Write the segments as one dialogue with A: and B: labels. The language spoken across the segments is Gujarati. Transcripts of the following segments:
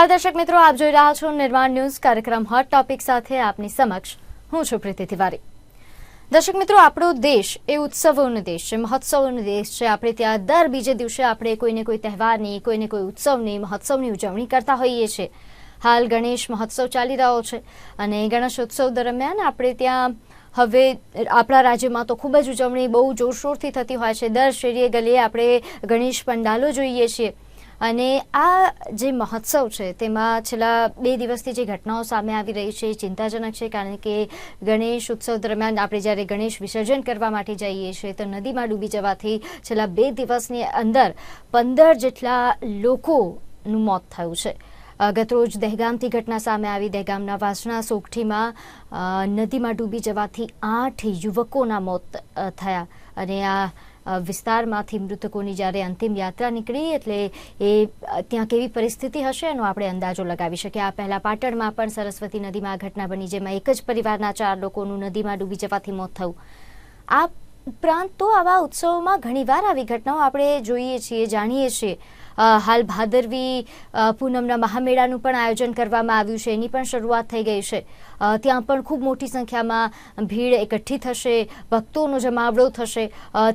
A: નમસ્કાર દર્શક મિત્રો, આપ જોઈ રહ્યા છો નિર્માણ ન્યૂઝ કાર્યક્રમ હોટ ટોપિક સાથે આપની સમક્ષ. હું છું પ્રીતિ તિવારી. દર્શક મિત્રો, આપણો દેશ એ ઉત્સવોનો દેશ છે, મહોત્સવોનો દેશ છે. આપણે ત્યાં દર બીજે દિવસે આપણે કોઈને કોઈ તહેવારની, કોઈને કોઈ ઉત્સવની, મહોત્સવની ઉજવણી કરતા હોઈએ છીએ હાલ ગણેશ મહોત્સવ ચાલી રહ્યો છે અને ગણેશોત્સવ દરમિયાન આપણે ત્યાં હવે આપણા રાજ્યમાં તો ખૂબ જ ઉજવણી બહુ જોરશોરથી થતી હોય છે. દર શેરીએ ગલીએ આપણે ગણેશ પંડાલો જોઈએ છીએ. અને આ જે મહોત્સવ છે, તેમાં છેલ્લા બે દિવસથી જે ઘટનાઓ સામે આવી રહી છે ચિંતાજનક છે, કારણ કે ગણેશ ઉત્સવ દરમિયાન આપણે જ્યારે ગણેશ વિસર્જન કરવા માટે જઈએ છીએ, તો નદીમાં ડૂબી જવાથી છેલ્લા બે દિવસની અંદર પંદર જેટલા લોકોનું મોત થયું છે. ગતરોજ દહેગામથી ઘટના સામે આવી. દહેગામના વાસણા સોગઠીમાં નદીમાં ડૂબી જવાથી આઠ યુવકોના મોત થયા. અને આ વિસ્તારમાંથી મૃતકોની જ્યારે અંતિમ યાત્રા નીકળી એટલે એ ત્યાં કેવી પરિસ્થિતિ હશે એનો આપણે અંદાજો લગાવી શકીએ. આ પહેલાં પાટણમાં પણ સરસ્વતી નદીમાં ઘટના બની, જેમાં એક જ પરિવારના ચાર લોકોનું નદીમાં ડૂબી જવાથી મોત થયું. આ ઉપરાંત તો આવા ઉત્સવોમાં ઘણીવાર આવી ઘટનાઓ આપણે જોઈએ છીએ, જાણીએ છીએ. હાલ ભાદરવી પૂનમના મહામેળાનું પણ આયોજન કરવામાં આવ્યું છે, એની પણ શરૂઆત થઈ ગઈ છે. ત્યાં પણ ખૂબ મોટી સંખ્યામાં ભીડ એકઠી થશે, ભક્તોનો જમાવડો થશે.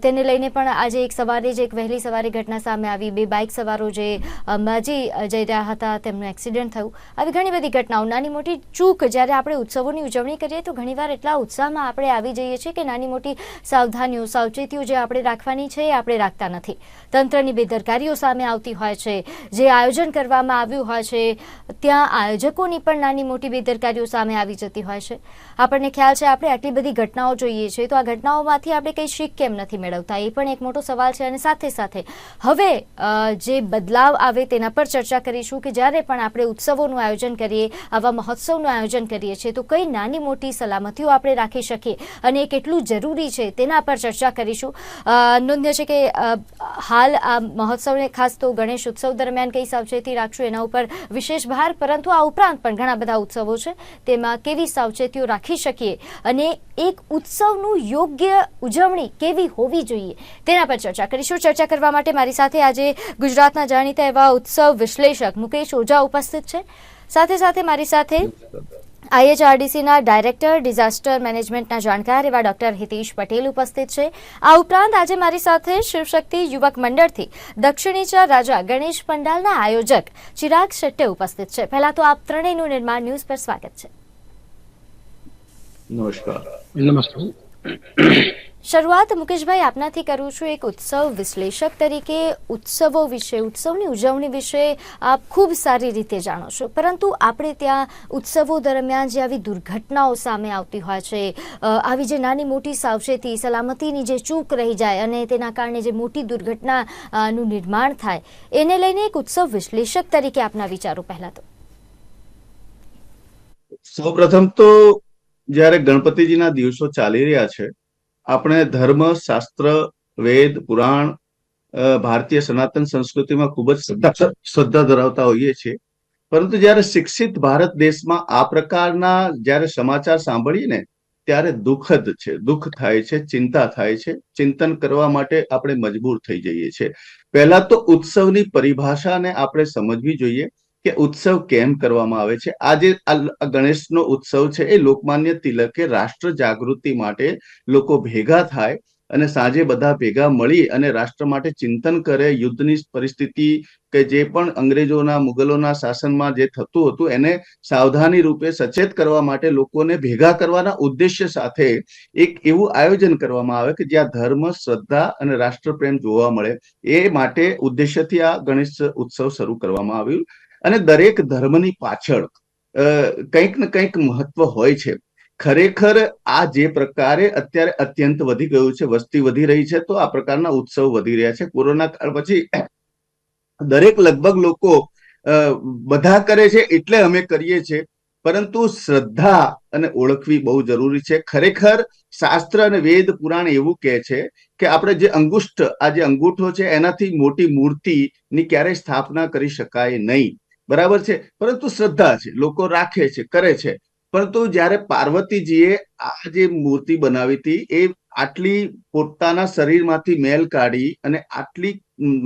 A: તેને લઈને પણ આજે એક સવારે જ એક વહેલી સવારે ઘટના સામે આવી. બે બાઇક સવારો જે અંબાજી જઈ રહ્યા હતા, તેમનું એક્સિડન્ટ થયું. આવી ઘણી બધી ઘટનાઓ. નાની મોટી ચૂક, જ્યારે આપણે ઉત્સવોની ઉજવણી કરીએ, તો ઘણીવાર એટલા ઉત્સાહમાં આપણે આવી જઈએ છીએ કે નાની મોટી સાવધાનીઓ, સાવચેતીઓ જે આપણે રાખવાની છે એ આપણે રાખતા નથી. તંત્રની બેદરકારીઓ સામે આવતી હોય છે. જે આયોજન કરવામાં આવ્યું હોય છે, ત્યાં આયોજકોની પણ નાની મોટી બેદરકારીઓ સામે આવી જતી હોય છે. આપણને ખ્યાલ છે, આપણે આટલી બધી ઘટનાઓ જોઈએ છીએ તો આ ઘટનાઓમાંથી આપણે કંઈ શીખ કેમ નથી મેળવતા? એ પણ એક મોટો સવાલ છે અને સાથે સાથે હવે જે બદલાવ આવે તેના પર ચર્ચા કરીશું કે જ્યારે પણ આપણે ઉત્સવોનું આયોજન કરીએ, આવા મહોત્સવનું આયોજન કરીએ છીએ, તો કઈ નાની મોટી સલામતીઓ આપણે રાખી શકીએ અને એ કેટલું જરૂરી છે તેના પર ચર્ચા કરીશું. નોંધ્ય છે કે હાલ આ મહોત્સવને ખાસ તો ગણેશ ઉત્સવ દરમિયાન કઈ સાવચેતી રાખશું એના ઉપર વિશેષ ભાર, પરંતુ આ ઉપરાંત પણ ઘણા બધા ઉત્સવો છે. તેમાં કેવી સાવચેતીઓ રાખી શકીએ અને એક ઉત્સવનું યોગ્ય ઉજવણી કેવી હોવી જોઈએ તેના પર ચર્ચા કરીશું. ચર્ચા કરવા માટે મારી સાથે આજે ગુજરાતના જાણીતા એવા ઉત્સવ વિશ્લેષક મુકેશ ઓઝા ઉપસ્થિત છે. સાથે સાથે મારી સાથે આઈએચઆરડીસીના ડાયરેક્ટર, ડિઝાસ્ટર મેનેજમેન્ટના જાણકાર એવા ડોક્ટર હિતેશ પટેલ ઉપસ્થિત છે. આ ઉપરાંત આજે મારી સાથે શિવશક્તિ યુવક મંડળથી દક્ષિણીચા રાજા ગણેશ પંડાલના આયોજક ચિરાગ શેટ્ટે ઉપસ્થિત છે. પહેલા તો આપ ત્રણેયનું નિર્માણ ન્યૂઝ પર સ્વાગત છે.
B: નમસ્કાર.
C: નમસ્કાર
A: શરૂઆત મુકેશભાઈ આપનાથી કરું છું એક ઉત્સવ વિશ્લેષક તરીકે. ઉત્સવો વિશે ઉત્સવની ઉજવણી વિશે આપ ખૂબ સારી રીતે જાણો છો. પરંતુ આપણે ત્યાં ઉત્સવો દરમિયાન જે આવી દુર્ઘટનાઓ સામે આવતી હોય છે આવી જે નાની મોટી સાવચેતી સલામતીની જે ચૂક રહી જાય અને તેના કારણે જે મોટી દુર્ઘટના નું નિર્માણ થાય એને લઈને એક ઉત્સવ વિશ્લેષક તરીકે આપના વિચારો પહેલા તો.
B: સૌપ્રથમ તો જ્યારે ગણપતિજીના દિવસો ચાલી રહ્યા છે, આપણે ધર્મ, શાસ્ત્ર, વેદ, પુરાણ ભારતીય સનાતન સંસ્કૃતિમાં ખૂબ જ શ્રદ્ધા ધરાવતા હોઈએ છીએ. પરંતુ જ્યારે શિક્ષિત ભારત દેશમાં આ પ્રકારના જ્યારે સમાચાર સાંભળીને ત્યારે દુઃખદ છે, દુઃખ થાય છે, ચિંતા થાય છે. ચિંતન કરવા માટે આપણે મજબૂર થઈ જઈએ છીએ. પહેલા તો ઉત્સવની પરિભાષાને આપણે સમજવી જોઈએ. કે ઉત્સવ કેમ કરવામાં આવે છે? આજે આ ગણેશનો ઉત્સવ છે એ લોકમાન્ય તિલકે રાષ્ટ્ર જાગૃતિ માટે લોકો ભેગા થાય અને સાંજે બધા ભેગા મળી અને રાષ્ટ્ર માટે ચિંતન કરે, યુદ્ધની પરિસ્થિતિ કે જે પણ અંગ્રેજોના, મુગલોના શાસનમાં જે થતું હતું એને સાવધાની રૂપે સચેત કરવા માટે લોકોને ભેગા કરવાના ઉદ્દેશ્ય સાથે એક એવું આયોજન કરવામાં આવે કે જ્યાં ધર્મ, શ્રદ્ધા અને રાષ્ટ્રપ્રેમ જોવા મળે. એ માટે ઉદ્દેશ્યથી આ ગણેશ ઉત્સવ શરૂ કરવામાં આવ્યું. અને દરેક ધર્મની પાછળ કંઈક ને કંઈક મહત્વ હોય છે. ખરેખર આ જે પ્રકારે અત્યારે અત્યંત વધી ગયું છે, વસ્તી વધી રહી છે, તો આ પ્રકારના ઉત્સવ વધી રહ્યા છે. કોરોના કાળ પછી દરેક લગભગ લોકો બધા કરે છે એટલે અમે કરીએ છીએ. પરંતુ શ્રદ્ધા અને ઓળખવી બહુ જરૂરી છે. ખરેખર શાસ્ત્ર અને વેદ, પુરાણ એવું કહે છે કે આપણે જે અંગુષ્ઠ, આ જે અંગૂઠો છે, એનાથી મોટી મૂર્તિની ક્યારેય સ્થાપના કરી શકાય નહીં. બરાબર છે? પરંતુ શ્રદ્ધા છે, લોકો રાખે છે, કરે છે. પરંતુ જ્યારે પાર્વતીજીએ આ જે મૂર્તિ બનાવી હતી, એ આટલી પોતાના શરીરમાંથી મેલ કાઢી અને આટલી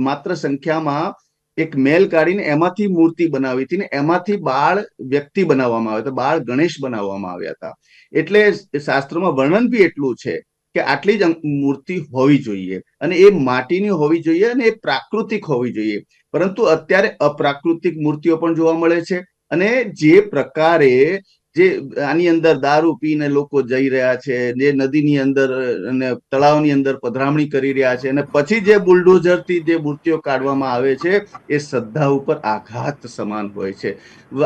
B: માત્ર સંખ્યામાં એક મેલ કાઢીને એમાંથી મૂર્તિ બનાવી હતી ને એમાંથી બાળ વ્યક્તિ બનાવવામાં આવ્યા હતા, બાળ ગણેશ બનાવવામાં આવ્યા હતા. એટલે શાસ્ત્રોમાં વર્ણન બી એટલું છે કે આટલી જ મૂર્તિ હોવી જોઈએ અને એ માટીની હોવી જોઈએ અને એ પ્રાકૃતિક હોવી જોઈએ. પરંતુ અત્યારે અપ્રાકૃતિક મૂર્તિઓ પણ જોવા મળે છે અને જે પ્રકારે જે આની અંદર દારૂ પીને લોકો જઈ રહ્યા છે, જે નદીની અંદર અને તળાવની અંદર પધરામણી કરી રહ્યા છે અને પછી જે બુલડોઝરથી જે મૂર્તિઓ કાઢવામાં આવે છે, એ શ્રદ્ધા ઉપર આઘાત સમાન હોય છે.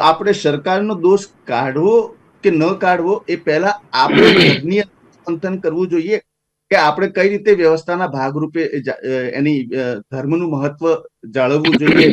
B: આપણે સરકારનો દોષ કાઢવો કે ન કાઢવો એ પહેલા આપણે ઘરની મંથન કરવું જોઈએ કે આપણે કઈ રીતે વ્યવસ્થાના ભાગરૂપે એની ધર્મનું મહત્વ જાળવવું જોઈએ?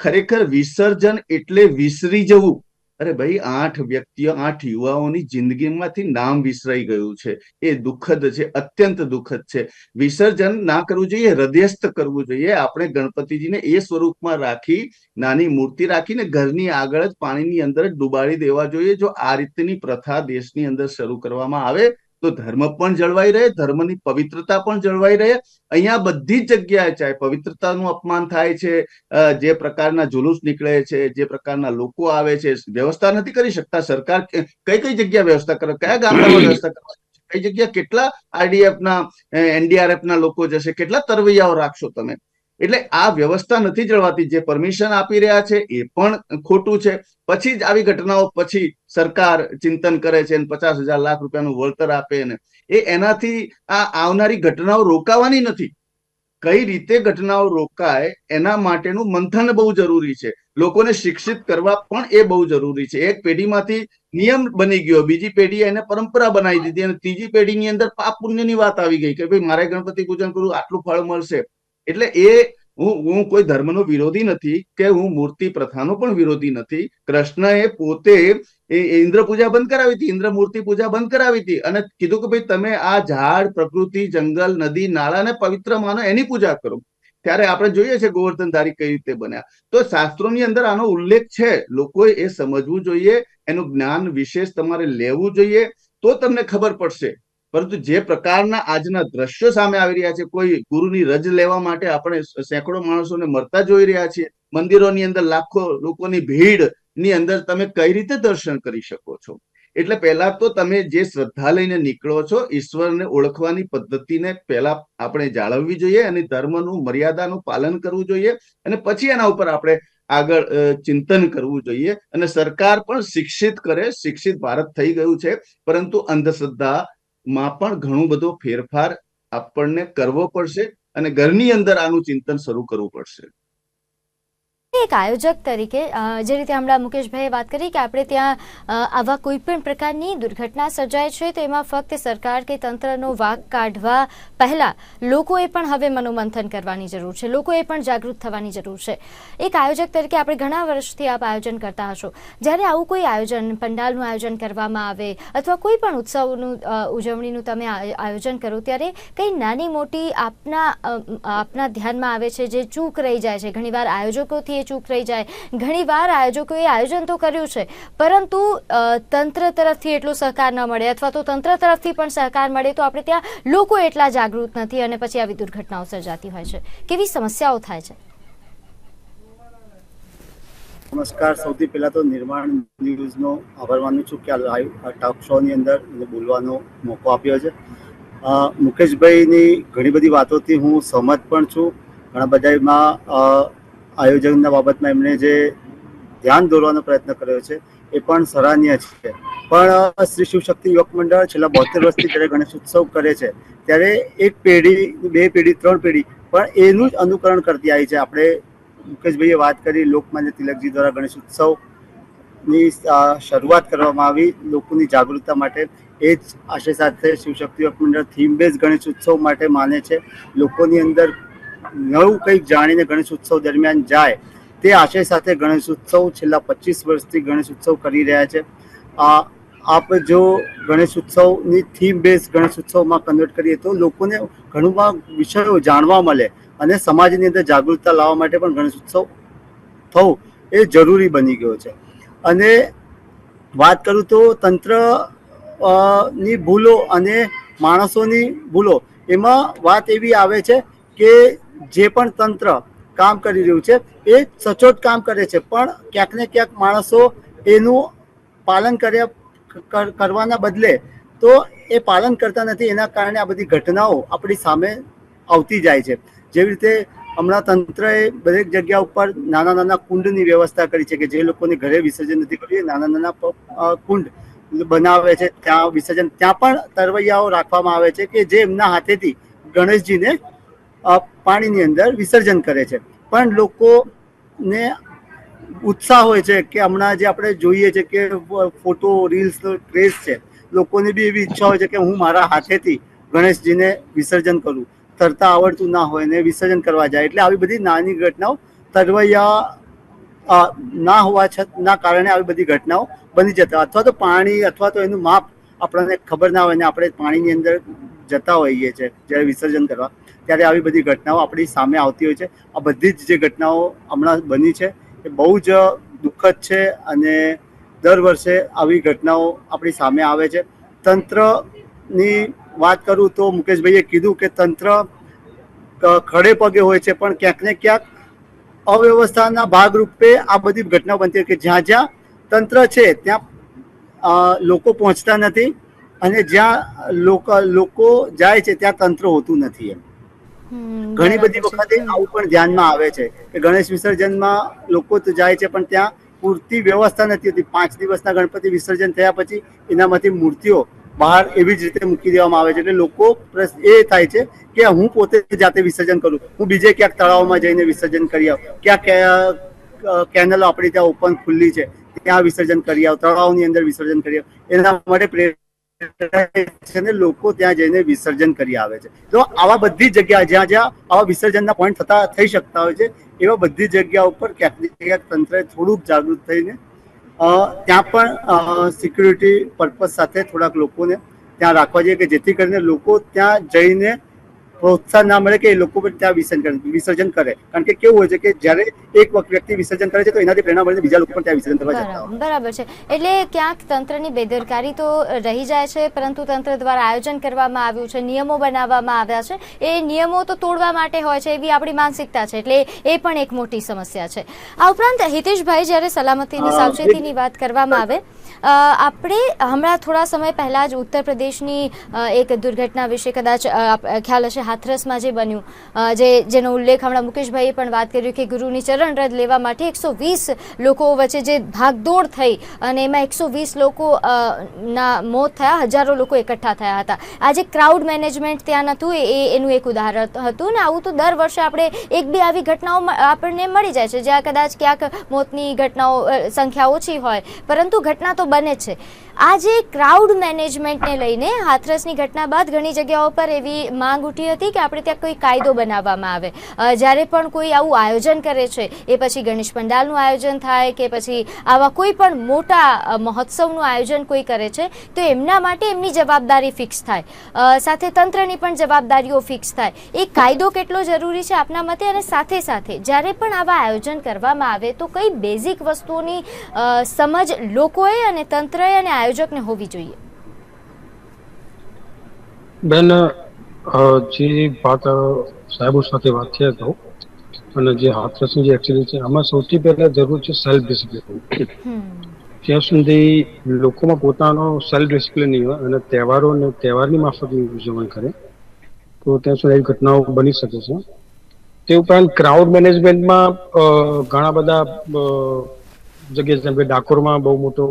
B: ખરેખર વિસર્જન એટલે વિસરી જવું. અરે ભાઈ, આઠ વ્યક્તિઓ, આઠ યુવાઓની જિંદગીમાંથી નામ વિસરાઈ ગયું છે. એ દુઃખદ છે, અત્યંત દુઃખદ છે. વિસર્જન ના કરવું જોઈએ હૃદયસ્થ કરવું જોઈએ. આપણે ગણપતિજીને એ સ્વરૂપમાં રાખી, નાની મૂર્તિ રાખીને ઘરની આગળ જ પાણીની અંદર જ ડુબાડી દેવા જોઈએ, જો આ રીતની પ્રથા દેશની અંદર શરૂ કરવામાં આવે તો ધર્મ પણ જળવાઈ રહે, ધર્મની પવિત્રતા પણ જળવાઈ રહે. અહીંયા બધી જગ્યાએ ચાહે પવિત્રતાનું અપમાન થાય છે જે પ્રકારના જુલુસ નીકળે છે, જે પ્રકારના લોકો આવે છે, વ્યવસ્થા નથી કરી શકતા સરકાર. કઈ કઈ જગ્યા વ્યવસ્થા કરે? કયા ગામડામાં વ્યવસ્થા કરવા કઈ જગ્યા કેટલા આરડીએફ ના એનડીઆરએફ ના લોકો જશે? કેટલા તરવૈયાઓ રાખશો તમે? એટલે આ વ્યવસ્થા નથી જળવાતી જે પરમિશન આપી રહ્યા છે એ પણ ખોટું છે. પછી જ આવી ઘટનાઓ પછી સરકાર ચિંતન કરે છે પચાસ હજાર લાખ રૂપિયાનું વળતર આપે ને એ એનાથી આ આવનારી ઘટનાઓ રોકાવાની નથી. કઈ રીતે ઘટનાઓ રોકાય એના માટેનું મંથન બહુ જરૂરી છે. લોકોને શિક્ષિત કરવા પણ એ બહુ જરૂરી છે. એક પેઢીમાંથી નિયમ બની ગયો. બીજી પેઢી એને પરંપરા બનાવી દીધી અને ત્રીજી પેઢીની અંદર પાપ પુણ્યની વાત આવી ગઈ કે ભાઈ મારે ગણપતિ પૂજન કરવું, આટલું ફળ મળશે. એટલે એ હું હું કોઈ ધર્મનો વિરોધી નથી કે હું મૂર્તિ પ્રથાનો પણ વિરોધી નથી. કૃષ્ણએ પોતે ઇન્દ્ર પૂજા બંધ કરાવી હતી ઇન્દ્ર મૂર્તિ પૂજા બંધ કરાવી હતી અને કીધું કે ભાઈ તમે આ ઝાડ, પ્રકૃતિ, જંગલ, નદી, નાળાને પવિત્ર માનો, એની પૂજા કરો. ત્યારે આપણે જોઈએ છે ગોવર્ધનધારી કઈ રીતે બન્યા. તો શાસ્ત્રોની અંદર આનો ઉલ્લેખ છે. લોકોએ એ સમજવું જોઈએ, એનું જ્ઞાન વિશેષ તમારે લેવું જોઈએ. તો તમને ખબર પડશે. પરંતુ જે પ્રકારના આજના દ્રશ્યો સામે આવી રહ્યા છે, કોઈ ગુરુની રજ લેવા માટે આપણે સેંકડો માણસોને મરતા જોઈ રહ્યા છીએ. મંદિરોની અંદર લાખો લોકોની ભીડની અંદર તમે કઈ રીતે દર્શન કરી શકો છો? એટલે પહેલા તો તમે જે શ્રદ્ધા લઈને નીકળો છો, ઈશ્વરને ઓળખવાની પદ્ધતિને પહેલા આપણે જાળવવી જોઈએ અને ધર્મનું મર્યાદાનું પાલન કરવું જોઈએ અને પછી એના ઉપર આપણે આગળ ચિંતન કરવું જોઈએ. અને સરકાર પણ શિક્ષિત કરે, શિક્ષિત ભારત થઈ ગયું છે. પરંતુ અંધશ્રદ્ધામાં પણ ઘણું બધો ફેરફાર આપણને કરવો પડશે અને ઘરની અંદર આનું ચિંતન શરૂ કરવું પડશે.
A: એક આયોજક તરીકે જે રીતે હમણાં મુકેશભાઈએ વાત કરી કે આપણે ત્યાં આવા કોઈ પણ પ્રકારની દુર્ઘટના સર્જાય છે, તો એમાં ફક્ત સરકાર કે તંત્રનો વાક કાઢવા પહેલા લોકોએ પણ હવે મનોમંથન કરવાની જરૂર છે, લોકોએ પણ જાગૃત થવાની જરૂર છે. એક આયોજક તરીકે આપણે ઘણા વર્ષથી આપ આયોજન કરતા હશો. જ્યારે આવું કોઈ આયોજન, પંડાલનું આયોજન કરવામાં આવે અથવા કોઈ પણ ઉત્સવનું ઉજવણીનું તમે આયોજન કરો, ત્યારે કઈ નાની મોટી આપના આપના ધ્યાનમાં આવે છે, જે ચૂક રહી જાય છે. ઘણીવાર આયોજકોથી એ ચૂક રહી જાય. ઘણીવાર આયોજકોએ આયોજન તો કર્યું છે પરંતુ તંત્ર તરફથી એટલો સહકાર ન મળે અથવા તો તંત્ર તરફથી પણ સહકાર મળે તો આપણે ત્યાં લોકો એટલા જાગૃત નથી અને પછી આવી દુર્ઘટનાઓ સર્જાતી હોય છે. કેવી સમસ્યાઓ થાય છે?
D: નમસ્કાર. સૌથી પહેલા તો નિર્માણ ન્યૂઝનો આભાર માનું છું કે આ ટોક શોની અંદર બોલવાનો મોકો આપ્યો છે. મુકેશભાઈની ઘણી બધી વાતોથી હું સહમત પણ છું. ઘણા બધા એમાં અ, આયોજનના બાબતમાં એમણે જે ધ્યાન દોરવાનો પ્રયત્ન કર્યો છે, એ પણ સરાહનીય છે. પણ શ્રી શિવશક્તિ યુવક મંડળ છેલ્લા બોતેર વર્ષથી જ્યારે ગણેશ ઉત્સવ કરે છે, ત્યારે એક પેઢી, બે પેઢી, ત્રણ પેઢી, પણ એનું જ અનુકરણ કરતી આવી છે. આપણે મુકેશભાઈએ વાત કરી, લોકમાન્ય તિલકજી દ્વારા ગણેશ ઉત્સવની શરૂઆત કરવામાં આવી, લોકોની જાગૃતતા માટે. એ જ આશય સાથે શિવશક્તિ યુવક મંડળ થીમ બેઝ ગણેશ ઉત્સવ માટે માને છે. લોકોની અંદર નવું કંઈક જાણીને ગણેશ ઉત્સવ દરમિયાન જાય, તે આશય સાથે ગણેશ ઉત્સવ છેલ્લા પચીસ વર્ષથી ગણેશ ઉત્સવ કરી રહ્યા છે. આ, આપ જો ગણેશ ઉત્સવની થીમ બેઝ ગણેશ ઉત્સવમાં કન્વર્ટ કરીએ તો લોકોને ઘણું વિષયો જાણવા મળે અને સમાજની અંદર જાગૃતતા લાવવા માટે પણ ગણેશ ઉત્સવ થવું એ જરૂરી બની ગયો છે. અને વાત કરું તો તંત્રની ભૂલો અને માણસોની ભૂલો, એમાં વાત એવી આવે છે કે જે પણ તંત્ર કામ કરી રહ્યું છે, એ સચોટ કામ કરે છે. પણ ક્યાંક ને ક્યાંક માણસો એનું પાલન કર્યા કરવાના બદલે તો એ પાલન કરતા નથી. એના કારણે આ બધી ઘટનાઓ આપણી સામે આવતી જાય છે. જેવી રીતે હમણાં તંત્રએ દરેક જગ્યા ઉપર નાના નાના કુંડની વ્યવસ્થા કરી છે કે જે લોકોને ઘરે વિસર્જન નથી કર્યું નાના નાના કુંડ બનાવે છે. ત્યાં વિસર્જન, ત્યાં પણ તરવૈયાઓ રાખવામાં આવે છે કે જે એમના હાથેથી ગણેશજીને પાણીની અંદર વિસર્જન કરે છે. પણ લોકોને ઉત્સાહ હોય છે કે હમણાં જે આપણે જોઈએ છે કે ફોટો રીલ્સનો ક્રેઝ છે. લોકોની બી એવી ઈચ્છા હોય છે કે હું મારા હાથેથી ગણેશજીને વિસર્જન કરું. તરતા આવડતું ના હોય ને વિસર્જન કરવા જાય. એટલે આવી બધી નાની ઘટનાઓ તરવૈયા ના હોવા છત કારણે આવી બધી ઘટનાઓ બની જતા. અથવા તો પાણી, અથવા તો એનું માપ આપણને ખબર ના હોય ને આપણે પાણીની અંદર જતા હોઈએ છીએ જ્યારે વિસર્જન કરવા. ત્યારે આવી બધી ઘટનાઓ આપણી સામે આવતી હોય છે. આ બધી જ જે ઘટનાઓ હમણાં બની છે એ બહુ જ દુઃખદ છે અને દર વર્ષે આવી ઘટનાઓ આપણી સામે આવે છે. તંત્રની વાત કરું તો મુકેશભાઈએ કીધું કે તંત્ર ખડે પગે હોય છે, પણ ક્યાંક ને ક્યાંક અવ્યવસ્થાના ભાગરૂપે આ બધી ઘટનાઓ બનતી કે જ્યાં જ્યાં તંત્ર છે, ત્યાં લોકો પહોંચતા નથી અને જ્યાં લોકો જાય છે, ત્યાં તંત્ર હોતું નથી એમ. ઘણી બધી વખતે આવું પણ ધ્યાનમાં આવે છે કે ગણેશ વિસર્જનમાં લોકો તો જાય છે પણ ત્યાં પૂરતી વ્યવસ્થા નથી હોતી. પાંચ દિવસના ગણપતિ વિસર્જન થયા પછી એનામાંથી મૂર્તિઓ બહાર એવી જ રીતે મૂકી દેવામાં આવે છે. એટલે લોકો પ્રશ્ન એ થાય છે કે હું પોતે જાતે વિસર્જન કરું? હું બીજે ક્યાંક તળાવમાં જઈને વિસર્જન કરી આવું? ક્યાં કેનલો આપણી ત્યાં ઓપન ખુલ્લી છે. ત્યાં વિસર્જન કરી આવ? તળાવની અંદર વિસર્જન કરી આવ? એના માટે પ્રેરણા છે ને લોકો ત્યાં જઈને વિસર્જન કરી આવે છે. તો આવા બધી જગ્યા જ્યાં જ્યાં આવા વિસર્જનના પોઈન્ટ થતા થઈ શકતા હોય છે, એવા બધી જગ્યા ઉપર ક્યાંક ક્યાંક તંત્રએ થોડુંક જાગૃત થઈને ત્યાં પણ સિક્યુરિટી પર્પઝ સાથે થોડાક લોકોને ત્યાં રાખવા જોઈએ કે જેથી કરીને લોકો ત્યાં જઈને પ્રોત્સાહન ના મળે કે એ લોકો પણ ત્યાં વિસર્જન કરે વિસર્જન કરે. કારણ કે કેવું હોય છે કે જ્યારે એક વ્યક્તિ વિસર્જન કરે છે તો એનાથી પ્રેરણા મળે બીજા લોકો પણ ત્યાં વિસર્જન કરવા જતા
A: બરાબર છે. એટલે ક્યાંક તંત્રની બેદરકારી તો રહી જાય છે પરંતુ તંત્ર દ્વારા આયોજન કરવામાં આવ્યું છે નિયમો બનાવવામાં આવ્યા છે. એ નિયમો તો તોડવા માટે હોય છે એવી આપણી માનસિકતા છે એટલે એ પણ એક મોટી સમસ્યા છે. આ ઉપરાંત હિતેશભાઈ જ્યારે
D: સલામતીની
A: સાવચેતીની વાત કરવામાં આવે આપણે હમણાં થોડા સમય પહેલાં જ ઉત્તર પ્રદેશની એક દુર્ઘટના વિશે કદાચ ખ્યાલ હશે, હાથરસમાં જે બન્યું. જે, જેનો ઉલ્લેખ હમણાં મુકેશભાઈએ પણ વાત કર્યું કે ગુરુની ચરણ રદ લેવા માટે એકસો વીસ લોકો વચ્ચે જે ભાગદોડ થઈ અને એમાં એકસો વીસ લોકો ના, મોત થયા, હજારો લોકો એકઠા થયા હતા. આજે ક્રાઉડ મેનેજમેન્ટ ત્યાં નહોતું એ, એ- એનું એક ઉદાહરણ હતું ને આવું તો દર વર્ષે આપણે એક બે આવી ઘટનાઓ આપણને મળી જાય છે. જ્યાં કદાચ ક્યાંક મોતની ઘટનાઓ સંખ્યા ઓછી હોય. પરંતુ ઘટના તો બને છે. આ જે ક્રાઉડ મેનેજમેન્ટને લઈને હાથરસની ઘટના બાદ ઘણી જગ્યાઓ પર એવી માંગ ઉઠી હતી કે આપણે ત્યાં કોઈ કાયદો બનાવવામાં આવે. જ્યારે પણ કોઈ આવું આયોજન કરે છે, એ પછી ગણેશ પંડાલનું આયોજન થાય કે પછી આવા કોઈ પણ મોટા મહોત્સવનું આયોજન કોઈ કરે છે, તો એમના માટે એમની જવાબદારી ફિક્સ થાય. સાથે તંત્રની પણ જવાબદારીઓ ફિક્સ થાય. એ કાયદો કેટલો જરૂરી છે આપના મતે અને સાથે સાથે જ્યારે પણ આવા આયોજન કરવામાં આવે તો કઈ બેઝિક વસ્તુઓની સમજ લોકોએ અને તંત્રએ અને આયોજકને હોવી જોઈએ.
C: બેન જે વાત સાહેબો સાથે વાત થયા હતો અને જે હાથરસની જે એક્સિડન્ટ છે આમાં સૌથી પહેલા જરૂર છે સેલ્ફ ડિસિપ્લિન જ્યાં સુધી લોકોમાં પોતાનો સેલ્ફ ડિસિપ્લિન નહીં હોય અને તહેવારો અને તહેવારની માફકની ઉજવણી કરે તો ત્યાં સુધી એવી ઘટનાઓ બની શકે છે. તે ઉપરાંત ક્રાઉડ મેનેજમેન્ટમાં ઘણા બધા જગ્યાએ જેમ કે ડાકોરમાં બહુ મોટો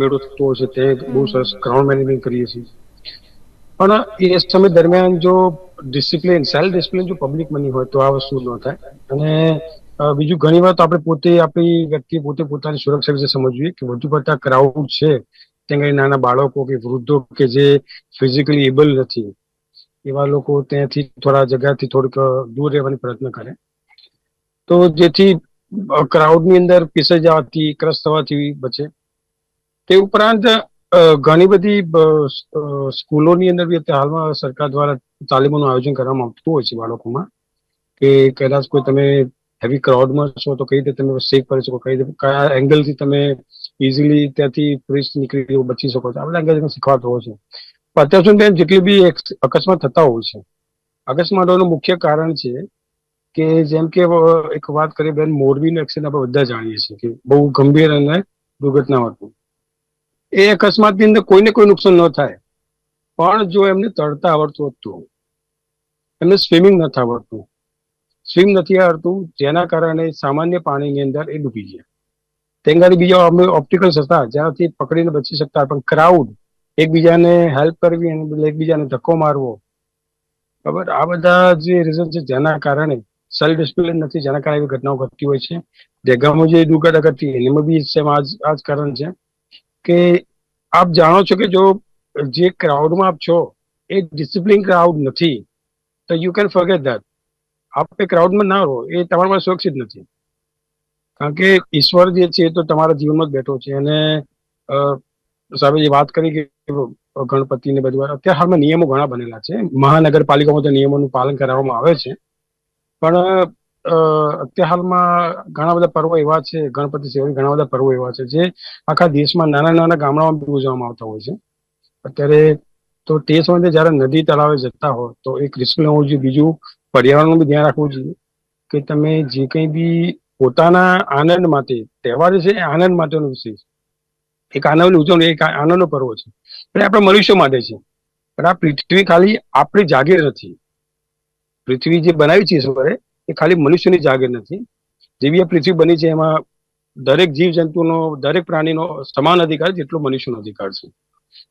C: મેળો થતો હોય છે, તે બહુ સરસ ગ્રાઉન્ડ મેનેજમેન્ટ કરીએ છીએ. પણ એ સમય દરમિયાન જો ડિસિપ્લિન સેલ્ફ ડિસિપ્લિન જો પબ્લિક મની હોય તો આ વસ્તુ ન થાય. અને બીજું ઘણી વાર તો આપણે પોતે, આપણી વ્યક્તિ પોતે પોતાની સુરક્ષા વિશે સમજવી કે વધુ પડતા ક્રાઉડ છે, ત્યાં નાના બાળકો કે વૃદ્ધો કે જે ફિઝિકલી એબલ નથી, એવા લોકો ત્યાંથી થોડા જગ્યાથી થોડીક દૂર રહેવાનો પ્રયત્ન કરે. તો જેથી ક્રાઉડની અંદર પીસાઈ જવાથી, ક્રશ થવાથી બચે. તે ઉપરાંત ઘણી બધી સ્કૂલોની અંદર બી અત્યારે હાલમાં સરકાર દ્વારા તાલીમોનું આયોજન કરવામાં આવતું હોય છે બાળકોમાં, કે કદાચ કોઈ તમે હેવી ક્રાઉડમાં છો તો કઈ રીતે તમે સેફ કરી શકો, કઈ રીતે, કયા એંગલથી તમે ઇઝીલી ત્યાંથી પુલિસ નીકળી બચી શકો છો, આ બધા એંગલ શીખવાતો હોય છે. અત્યાર સુધી જેટલી બી અકસ્માત થતા હોય છે, અકસ્માતોનું મુખ્ય કારણ છે કે જેમ કે એક વાત કરીએ, બેન મોરબીનું એક્સિડન્ટ આપણે બધા જાણીએ છીએ કે બહુ ગંભીર અને દુર્ઘટના હતું. એ અકસ્માતની અંદર કોઈને કોઈ નુકસાન ન થાય. પણ જો એમને તરતા આવડતું હતું, એમને સ્વિમિંગ નથી આવડતું. સ્વિમ નથી આવડતું, જેના કારણે સામાન્ય પાણીની અંદર એ ડૂબી ગયા. તેનાથી બીજા અમે ઓપ્ટિકલ્સ હતા જ્યાંથી પકડીને બચી શકતા, પણ ક્રાઉડ એકબીજાને હેલ્પ કરવી અને એકબીજાને ધક્કો મારવો. બરાબર? આ બધા જે રીઝન છે, જેના કારણે સેલ્ફ ડિસિપ્લિન નથી, જેના કારણે એવી ઘટનાઓ ઘટતી હોય છે. દેગામાં જે દુર્ઘટના ઘટતી એમાં બી સેમ જ આ જ કારણ છે. કે આપ જાણો છો કે જો જે ક્રાઉડમાં આપ છો, એ ડિસિપ્લિન ક્રાઉડ નથી, તો યુ કેન ફોરગેટ ધેટ આપ એ ક્રાઉડમાં ના રહો, એ તમારા માટે સુરક્ષિત નથી. કારણ કે ઈશ્વર જે છે એ તો તમારા જીવનમાં જ બેઠો છે અને સાહેબે જે વાત કરી કે ગણપતિ ને બધું અત્યારે હાલમાં નિયમો ઘણા બનેલા છે. મહાનગરપાલિકામાં તો નિયમોનું પાલન કરાવવામાં આવે છે. પણ અત્યારે હાલમાં ઘણા બધા પર્વો એવા છે, ગણપતિ સિવાય ઘણા બધા પર્વો એવા છે, જે આખા દેશમાં નાના નાના ગામડાઓમાં બી ઉજવવામાં આવતા હોય છે. અત્યારે તો તે સમયે જ્યારે નદી તળાવે જતા હોય તો એક રિસ્ક લેવું જોઈએ બીજું પર્યાવરણનું બી ધ્યાન રાખવું જોઈએ. કે તમે જે કંઈ બી પોતાના આનંદ માટે, તહેવાર છે એ આનંદ માટેનો વિષય છે. એક આનંદ ઉજવણી, એક આનંદનો પર્વ છે. પણ આપણા મનુષ્યો માટે છે. પણ આ પૃથ્વી ખાલી આપણી જાગીર નથી. પૃથ્વી જે બનાવી છે ઈશ્વરે એ ખાલી મનુષ્યની જાગીર નથી. જેવી આ પૃથ્વી બની છે, એમાં દરેક જીવ જંતુનો દરેક પ્રાણીનો સમાન અધિકાર જેટલો મનુષ્યનો અધિકાર છે.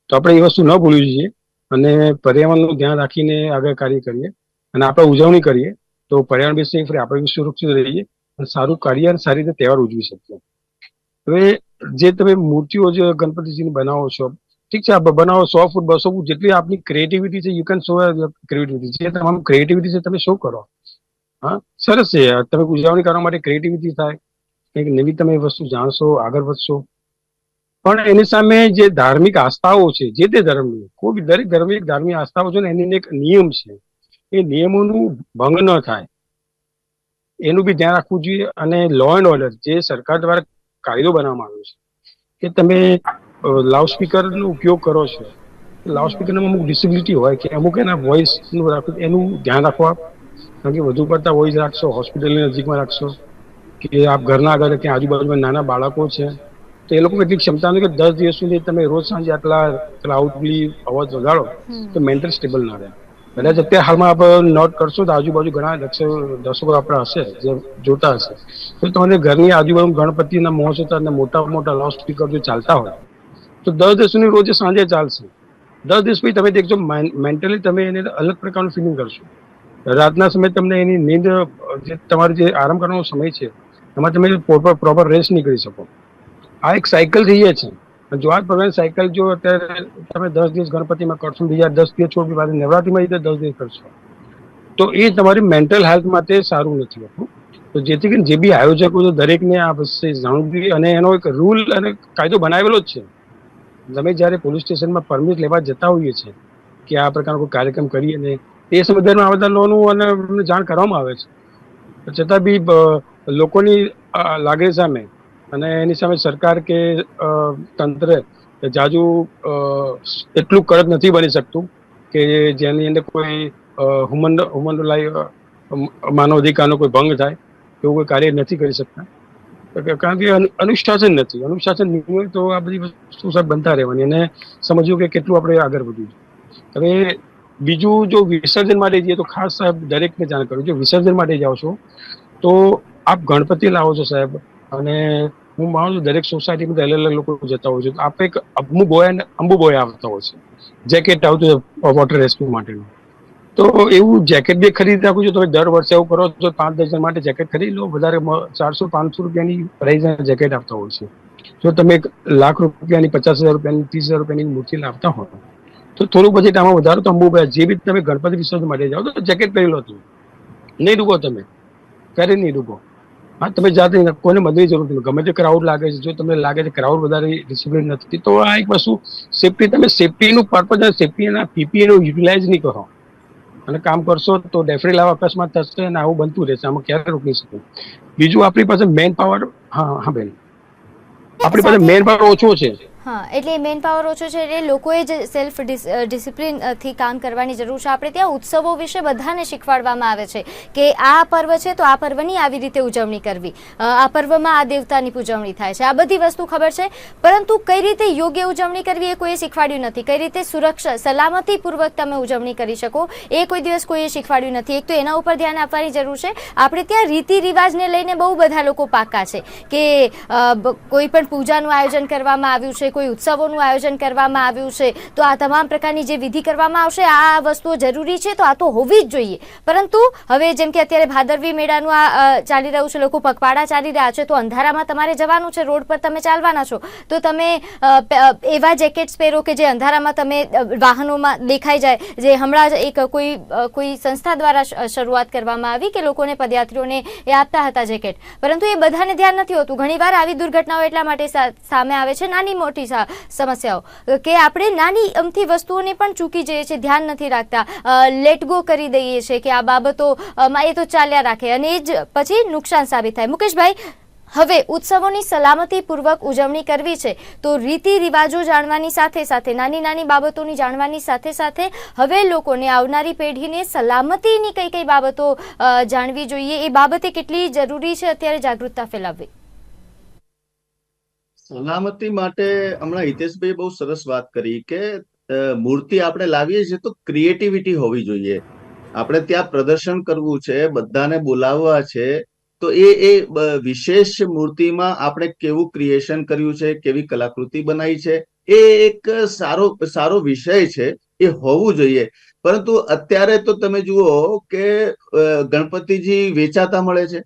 C: તો આપણે એ વસ્તુ ન ભૂલવી જોઈએ અને પર્યાવરણનું ધ્યાન રાખીને આગળ કાર્ય કરીએ અને આપણે ઉજવણી કરીએ તો પર્યાવરણ બી સેફ આપણે બી સુરક્ષિત રહીએ અને સારું કાર્ય અને સારી રીતે તહેવાર ઉજવી શકીએ. હવે જે તમે મૂર્તિઓ જે ગણપતિજીની બનાવો છો, ઠીક છે બનાવો સો ફૂટ, બસો ફૂટ જેટલી આપની ક્રિએટિવિટી છે યુ કેન શો ક્રિએટિવિટી જે તમામ ક્રિએટિવિટી છે, તમે શો કરો. હા? સરસ છે. તમે ઉજવણી કરવા માટે ક્રિએટિવિટી થાય. કંઈક નવી તમે વસ્તુ જાણશો, આગળ વધશો. પણ એની સામે જે ધાર્મિક આસ્થાઓ છે, જે તે ધર્મની કોઈ દરેક ધર્મની ધાર્મિક આસ્થાઓ છે ને, એની એક નિયમ છે. એ નિયમોનું ભંગ ન થાય. એનું બી ધ્યાન રાખવું જોઈએ અને લો એન્ડ ઓર્ડર જે સરકાર દ્વારા કાયદો બનાવવામાં આવ્યો છે, કે તમે લાઉડસ્પીકરનો ઉપયોગ કરો છો. લાઉડસ્પીકરમાં અમુક ડિસેબિલિટી હોય કે અમુક એના વોઇસનું રાખવું એનું ધ્યાન રાખવા કારણ કે વધુ પડતા વોઇસ રાખશો હોસ્પિટલની નજીકમાં રાખશો કે આપ ઘરના આગળ કે આજુબાજુમાં નાના બાળકો છે તો એ લોકો એટલી ક્ષમતા નથી કે દસ દિવસ સુધી તમે રોજ સાંજે આટલા લાઉડલી અવાજ વગાડો તો મેન્ટલ સ્ટેબલ ના રહે. કદાચ અત્યારે હાલમાં આપણે નોટ કરશો તો આજુબાજુ ઘણા દર્શકો દર્શકો આપણા હશે જે જોતા હશે. તો તમારે ઘરની આજુબાજુ ગણપતિના મહોત્સવ અને મોટા મોટા લાઉડ સ્પીકર જો ચાલતા હોય તો દસ દિવસ સુધી રોજ સાંજે ચાલશે. દસ દિવસ પછી તમે દેખજો મેન્ટલી તમે એને અલગ પ્રકારનું ફિલિંગ કરશો. રાતના સમયે તમને એની નીંદ, જે તમારો જે આરામ કરવાનો સમય છે, એમાં તમે પ્રોપર રેસ્ટ નહીં કરી શકો. આ એક સાયકલ થઈ જાય છે. જો આ પ્રકારની સાયકલ જો અત્યારે તમે દસ દિવસ ગણપતિમાં કરશો, બીજા દસ દિવસ છોડ પાછી નવરાત્રીમાં રીતે દસ દિવસ કરશો. તો એ તમારી મેન્ટલ હેલ્થ માટે સારું નથી હોતું. તો જેથી કરીને જે બી આયોજકો છે, દરેકને આ વિશે જાણવું જોઈએ. અને એનો એક રૂલ અને કાયદો બનાવેલો જ છે. તમે જ્યારે પોલીસ સ્ટેશનમાં પરમિટ લેવા જતા હોઈએ છીએ, કે આ પ્રકારનો કોઈ કાર્યક્રમ કરીએ ને એ દરમિયાન આ બધા લોનું અને જાણ કરવામાં આવે છે. છતાં બી લોકોની લાગણી સામે અને એની સામે સરકાર કે તંત્ર જાજુ એટલું કડક નથી બની શકતું કે જેની અંદર કોઈ હ્યુમન લાઈફ માનવ અધિકારનો કોઈ ભંગ થાય એવું કોઈ કાર્ય નથી કરી શકતા. કારણ કે અનુશાસન નથી. અનુશાસન નહીં હોય તો આ બધી વસ્તુ સાહેબ બનતા રહેવાની અને સમજવું કે કેટલું આપણે આગળ વધવું હવે બીજું જો વિસર્જન માટે જઈએ તો ખાસ સાહેબ દરેકને જાણ કરું જો વિસર્જન માટે જાઓ છો, તો આપ ગણપતિ લાવો છો સાહેબ અને હું માનું છું દરેક સોસાયટીમાં અલગ અલગ લોકો જતા હોય છે, તો આપણે એક અબુ બોય અંબુ બોય આવતા હોય છે, જેકેટ આવતું છે, વોટર રેસ્ક્યુ માટેનું. તો એવું જેકેટ બી ખરીદી રાખું છું, તમે દર વર્ષે એવું કરો તો પાંચ દસ માટે જેકેટ ખરીદી લો, વધારે ચારસો પાંચસો રૂપિયાની પ્રાઇસ જેકેટ આપતા હોય છે. જો તમે એક લાખ રૂપિયાની, પચાસ હજાર રૂપિયાની, ત્રીસ હજાર રૂપિયાની મૂર્તિ લાવતા હો તો થોડું બજેટ આમાં વધારો તો અંબુભાઈ જે બી તમે ગણપતિ વિસર્જન માટે જાઓ તો જેકેટ પહેરી લો તમે. નહીં ડૂબો તમે. ક્યારે નહીં ડૂબો. હા તમે જાતે કોઈને મદદની જરૂર નથી. ગમે તે ક્રાઉડ લાગે છે જો તમને લાગે છે ક્રાઉડ વધારે ડિસિપ્લિન નથી તો આ એક વસ્તુ સેફટી તમે સેફટીનું પર્પઝ અને સેફટીના પીપીએનું યુટિલાઇઝ નહીં કરો. અને કામ કરશો તો ડેફરી લાવા અકસ્માત થશે અને આવું બનતું રહેશે. આમાં ક્યારે રોકી શકું? બીજું આપણી પાસે મેન પાવર હા હા બેન. આપણી પાસે મેન પાવર ઓછો છે.
A: હા, એટલે મેન પાવર ઓછો છે, એટલે લોકોએ જ સેલ્ફ ડિસિપ્લિનથી કામ કરવાની જરૂર છે. આપણે ત્યાં ઉત્સવો વિશે બધાને શીખવાડવામાં આવે છે કે આ પર્વ છે તો આ પર્વની આવી રીતે ઉજવણી કરવી. આ પર્વમાં આ દેવતાની પૂજવણી થાય છે. આ બધી વસ્તુ ખબર છે, પરંતુ કઈ રીતે યોગ્ય ઉજવણી કરવી એ કોઈએ શીખવાડ્યું નથી. કઈ રીતે સુરક્ષા, સલામતીપૂર્વક તમે ઉજવણી કરી શકો એ કોઈ દિવસ કોઈએ શીખવાડ્યું નથી. એક તો એના ઉપર ધ્યાન આપવાની જરૂર છે. આપણે ત્યાં રીતિ રિવાજને લઈને બહુ બધા લોકો પાકા છે કે કોઈ પણ પૂજાનું આયોજન કરવામાં આવ્યું છે કોઈ ઉત્સવોનું આયોજન કરવામાં આવ્યું છે. તો આ તમામ પ્રકારની જે વિધિ કરવામાં આવશે, આ વસ્તુઓ જરૂરી છે તો આ તો હોવી જ જોઈએ. પરંતુ હવે જેમ કે અત્યારે ભાદરવી મેળાનું આ ચાલી રહ્યું છે, લોકો પગપાળા ચાલી રહ્યા છે, તો અંધારામાં તમારે જવાનું છે, રોડ પર તમે ચાલવાના છો. તો તમે એવા જેકેટ્સ પહેરો કે જે અંધારામાં તમે વાહનોમાં દેખાઈ જાય. જે હમણાં જ એક કોઈ કોઈ સંસ્થા દ્વારા શરૂઆત કરવામાં આવી કે લોકોને, પદયાત્રીઓને એ આપતા હતા જેકેટ. પરંતુ એ બધાને ધ્યાન નથી હોતું. ઘણીવાર આવી દુર્ઘટનાઓ એટલા માટે સામે આવે છે. નાની મોટી સા- સમસ્યાઓ. કે આપણે નાની અમથી વસ્તુઓને પણ ચૂકી જઈએ છીએ, ધ્યાન નથી રાખતા. લેટ ગો કરી દઈએ છીએ કે આ બાબતો માં એ તો ચાલ્યા રાખે અને એ જ પછી નુકસાન સાબિત થાય. મુકેશભાઈ, હવે ઉત્સવોની સલામતીપૂર્વક ઉજવણી કરવી છે, તો રીતિ રિવાજો જાણવાની સાથે સાથે, નાની નાની બાબતોની જાણવાની સાથે સાથે હવે લોકોને આવનારી પેઢીને સલામતીની કઈ કઈ બાબતો જાણવી જોઈએ, એ બાબતે કેટલી જરૂરી છે અત્યારે જાગૃતતા ફેલાવવી?
B: સલામતી માટે હમણાં હિતેશભાઈ બહુ સરસ વાત કરી કે મૂર્તિ આપણે લાવીએ છીએ તો ક્રિએટિવિટી હોવી જોઈએ. આપણે ત્યાં પ્રદર્શન કરવું છે, બધાને બોલાવવા છે, તો એ એ વિશેષ મૂર્તિમાં આપણે કેવું ક્રિએશન કર્યું છે, કેવી કલાકૃતિ બનાવી છે, એ એક સારો સારો વિષય છે, એ હોવું જોઈએ. પરંતુ અત્યારે તો તમે જુઓ કે ગણપતિજી વેચાતા મળે છે.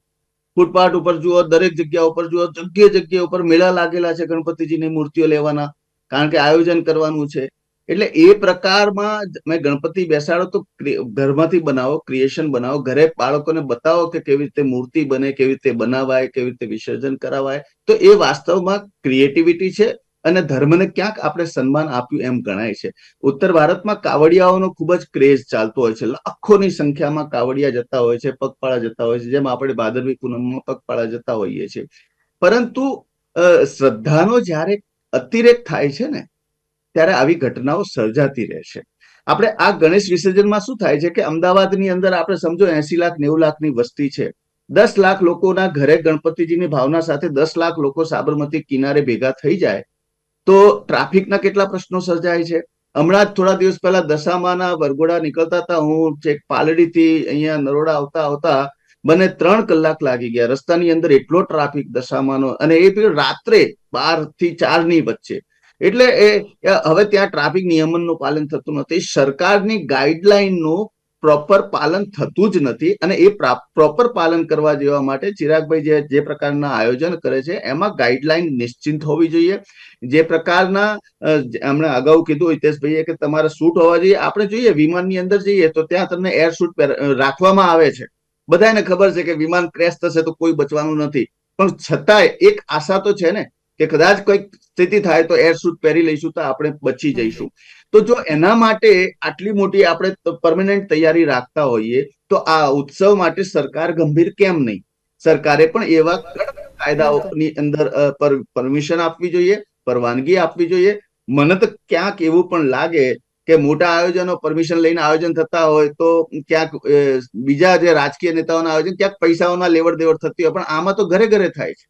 B: ફૂટપાથ ઉપર જુઓ, દરેક જગ્યા ઉપર જુઓ, જગ્યા જગ્યા ઉપર મેળા લાગેલા છે ગણપતિજીની મૂર્તિઓ લેવાના, કારણ કે આયોજન કરવાનું છે. એટલે એ પ્રકારમાં મેં ગણપતિ બેસાડો તો ઘરમાંથી બનાવો ક્રિએશન બનાવો, ઘરે બાળકોને બતાવો કે કેવી રીતે મૂર્તિ બને, કેવી રીતે બનાવાય, કેવી રીતે વિસર્જન કરાવાય, તો એ વાસ્તવમાં ક્રિએટિવિટી છે અને ધર્મને ક્યાંક આપણે સન્માન આપ્યું એમ ગણાય છે. ઉત્તર ભારતમાં કાવડિયાઓનો ખૂબ જ ક્રેઝ ચાલતો હોય છે. લાખોની સંખ્યામાં કાવડિયા જતા હોય છે, પગપાળા જતા હોય છે, જેમ આપણે ભાદરવી પૂનમમાં પગપાળા જતા હોઈએ છીએ. પરંતુ શ્રદ્ધાનો જ્યારે અતિરેક થાય છે ને, ત્યારે આવી ઘટનાઓ સર્જાતી રહે છે. આપણે આ ગણેશ વિસર્જનમાં શું થાય છે કે અમદાવાદની અંદર આપણે સમજો એસી લાખ, નેવું લાખની વસ્તી છે. દસ લાખ લોકોના ઘરે ગણપતિજીની ભાવના સાથે દસ લાખ લોકો સાબરમતી કિનારે ભેગા થઈ જાય. તો ટ્રાફિકના કેટલા પ્રશ્નો સર્જાય છે? હમણાં જ થોડા દિવસ પહેલા દશામાના વરઘોડા નીકળતા હતા. હું ચેક પાલડીથી અહીંયા નરોડા આવતા આવતા મને ત્રણ કલાક લાગી ગયા. રસ્તાની અંદર એટલો ટ્રાફિક દશામાનો અને એ રાત્રે બારથી ચારની વચ્ચે. એટલે એ હવે ત્યાં ટ્રાફિક નિયમનનું પાલન થતું નથી. સરકારની ગાઈડલાઈનનું પ્રોપર પાલન થતું જ નથી અને એ પ્રોપર પાલન કરવા જેવા માટે ચિરાગભાઈ જે જે પ્રકારના આયોજન કરે છે, એમાં ગાઈડલાઈન નિશ્ચિંત હોવી જોઈએ. જે પ્રકારના હમણાં અગાઉ કીધું હિતેશભાઈએ કે તમારા શૂટ હોવા જોઈએ. આપણે જોઈએ વિમાનની અંદર જઈએ તો ત્યાં તમને એર સૂટ રાખવામાં આવે છે. બધાને ખબર છે કે વિમાન ક્રેશ થશે તો કોઈ બચવાનું નથી. પણ છતાંય એક આશા તો છે ને કે કદાચ કોઈક સ્થિતિ થાય તો એર સૂટ પહેરી લઈશું તો આપણે બચી જઈશું. તો જો એના માટે આટલી મોટી આપણે પરમેનન્ટ તૈયારી રાખતા હોઈએ, તો આ ઉત્સવ માટે સરકાર ગંભીર કેમ નહીં? સરકારે પણ એવા કાયદાઓની અંદર પરમિશન આપવી જોઈએ, પરવાનગી આપવી જોઈએ. મને તો ક્યાંક એવું પણ લાગે કે મોટા આયોજનો પરમિશન લઈને આયોજન થતા હોય તો ક્યાંક બીજા જે રાજકીય નેતાઓના આયોજન, ક્યાંક પૈસાઓના લેવડ દેવડ થતી હોય, પણ આમાં તો ઘરે ઘરે થાય છે.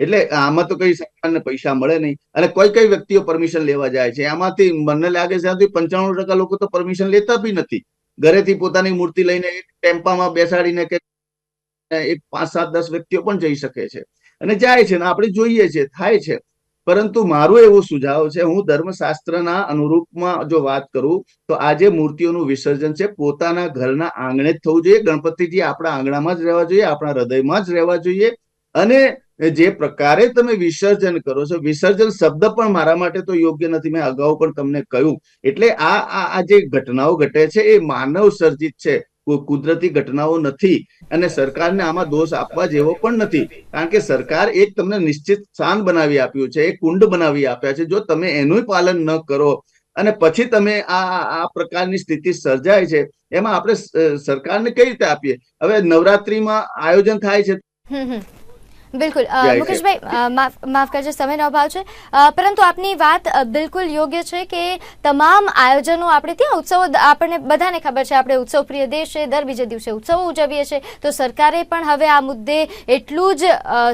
B: એટલે આમાં તો કઈ સરકારને પૈસા મળે નહીં. અને કોઈ કઈ વ્યક્તિઓ પરમિશન લેવા જાય છે. એમાંથી મને લાગે છે પંચાણું ટકા લોકો તો પરમિશન લેતા બી નથી. ઘરેથી પોતાની મૂર્તિ લઈને ટેમ્પામાં બેસાડીને કે એક પાંચ સાત દસ વ્યક્તિઓ પણ જઈ શકે છે. અને જાય છે ને, આપણે જોઈએ છે, થાય છે. પરંતુ મારું એવું સુઝાવ છે, હું ધર્મશાસ્ત્રના અનુરૂપમાં જો વાત કરું, તો આજે મૂર્તિઓનું વિસર્જન છે, પોતાના ઘરના આંગણે જ થવું જોઈએ. ગણપતિજી આપણા આંગણામાં જ રહેવા જોઈએ, આપણા હૃદયમાં જ રહેવા જોઈએ. અને જે પ્રકારે તમે વિસર્જન કરો છો, વિસર્જન શબ્દ પણ મારા માટે તો યોગ્ય નથી. મેં અગાઉ પણ તમને કહ્યું. એટલે આ આ જે ઘટનાઓ ઘટે છે, એ માનવ સર્જિત છે. કુદરતી ઘટનાઓ નથી અને સરકારને આમાં દોષ આપવા જેવો પણ નથી. કારણ કે સરકાર એક તમને નિશ્ચિત સ્થાન બનાવી આપ્યું છે, એક કુંડ બનાવી આપ્યા છે. જો તમે એનું પાલન ન કરો અને પછી તમે આ, આ- પ્રકારની સ્થિતિ સર્જાય છે, એમાં આપણે સરકારને કઈ રીતે આપીએ? હવે નવરાત્રીમાં આયોજન થાય છે.
A: બિલકુલ. મુકેશભાઈ માફ માફ કરજો સમયનો અભાવ છે. પરંતુ આપની વાત બિલકુલ યોગ્ય છે કે તમામ આયોજનો આપણે ત્યાં ઉત્સવો આપણને બધાને ખબર છે આપણે ઉત્સવ પ્રિય દેશ છે દર બીજે દિવસે ઉત્સવો ઉજવીએ છીએ. તો સરકારે પણ હવે આ મુદ્દે એટલું જ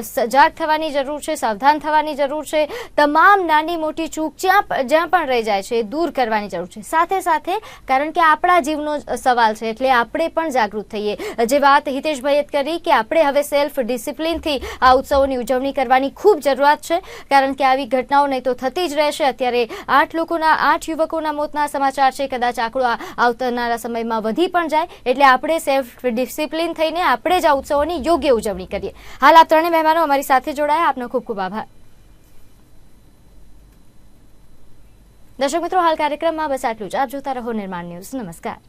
A: સજાગ થવાની જરૂર છે સાવધાન થવાની જરૂર છે. તમામ નાની મોટી ચૂક જ્યાં જ્યાં પણ રહી જાય છે એ દૂર કરવાની જરૂર છે. સાથે સાથે કારણ કે આપણા જીવનો સવાલ છે એટલે આપણે પણ જાગૃત થઈએ. જે વાત હિતેશભાઈએ કરી કે આપણે હવે સેલ્ફ ડિસિપ્લિનથી આ ઉત્સવોની ઉજવણી કરવાની ખૂબ જરૂરિયાત છે, કારણ કે આવી ઘટનાઓ નહીં તો થતી જ રહેશે. અત્યારે આઠ લોકોના, આઠ યુવકોના મોતના સમાચાર છે. કદાચ આંકડો આવનારા સમયમાં વધી પણ જાય, એટલે આપણે સેલ્ફ ડિસિપ્લિન થઈને આપણે જ આ ઉત્સવોની યોગ્ય ઉજવણી કરીએ. હાલ આ ત્રણેય મહેમાનો અમારી સાથે જોડાયા. આપનો ખૂબ ખૂબ આભાર. દર્શક મિત્રો, હાલ કાર્યક્રમમાં બસ આટલું જ. આપ જોતા રહો નિર્માણ ન્યૂઝ. નમસ્કાર.